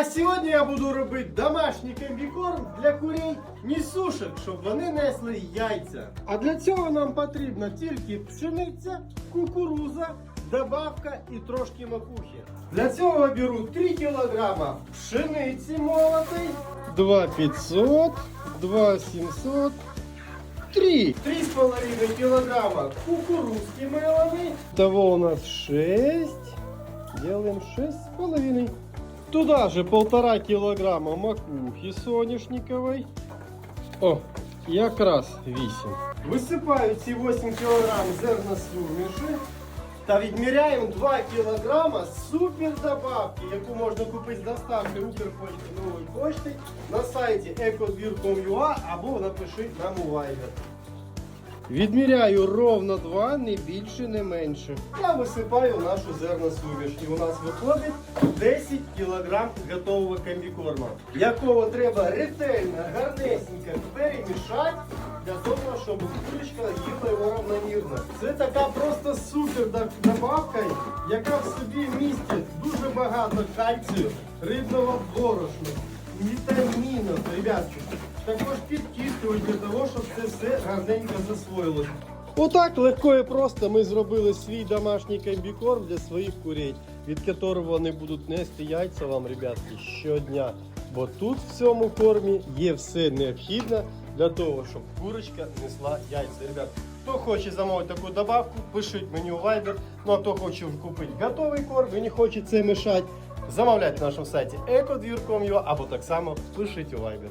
А сьогодні я буду робити домашній комбікорм для курей несушек, щоб вони несли яйця. А для цього нам потрібна тільки пшениця, кукуруза, добавка і трошки макухи. Для цього я беру 3 кг пшениці молотої, 2500, 2700, 3. 3,5 килограмма кукурузки меланой. Того у нас 6. Делаем 6,5. Туда же полтора килограмма макухи соняшниковой. О, якраз 8. Висипаю ці 8 кг зерна суміші та відміряємо 2 кг супердобавки, яку можна купити з доставки Укрпочти нової почти на сайті ecodvir.com.ua або напиши нам у Viber. Відміряю ровно 2, не більше, не менше. Я висипаю нашу зерносуміш. І у нас виходить 10 кг готового комбікорма, якого треба ретельно, гарнесенько перемішати для того, щоб курочка їла його равномірно. Це така просто супер добавка, яка в собі містить дуже багато кальцію, рибного борошна, вітамінів, ребятки. Також підкислюють для того, щоб це все гарненько засвоїлось. Отак легко і просто ми зробили свій домашній комбікорм для своїх курей, від якого вони будуть нести яйця вам, ребятки, щодня. Бо тут в цьому кормі є все необхідне для того, щоб курочка несла яйця. Ребят, хто хоче замовити таку добавку, пишіть мені у Viber. Ну а хто хоче купити готовий корм і не хоче це мішати, замовляйте на нашому сайті ecodvir.com.ua або так само пишіть у Viber.